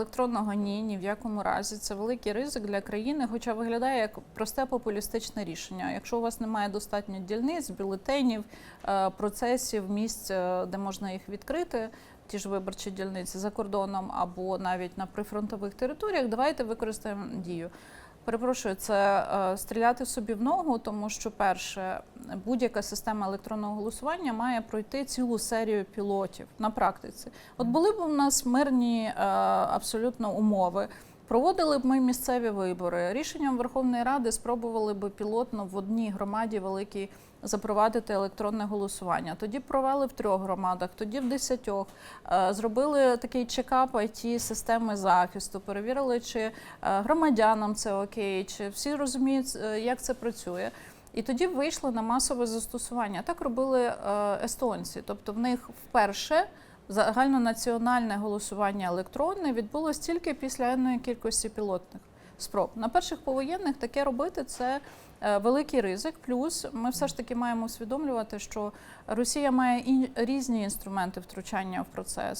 електронного ні, ні в якому разі. Це великий ризик для країни, хоча виглядає як просте популістичне рішення. Якщо у вас немає достатньо дільниць, бюлетенів, е, процесів, місць, е, де можна їх відкрити. Ті ж виборчі дільниці за кордоном або навіть на прифронтових територіях, давайте використаємо дію. Перепрошую, це е, стріляти собі в ногу, тому що перше, будь-яка система електронного голосування має пройти цілу серію пілотів на практиці. От були б у нас мирні е, абсолютно умови. Проводили б ми місцеві вибори. Рішенням Верховної Ради спробували б пілотно в одній громаді великій запровадити електронне голосування. Тоді провели в трьох громадах, тоді в десятьох. Е, Зробили такий чекап it системи захисту, перевірили, чи е, громадянам це окей, чи всі розуміють, е, як це працює. І тоді вийшли на масове застосування. Так робили естонці. Тобто в них вперше загальнонаціональне голосування електронне відбулось тільки після енної кількості пілотних спроб. На перших повоєнних таке робити це е, великий ризик. Плюс ми все ж таки маємо усвідомлювати, що Росія має різні інструменти втручання в процес.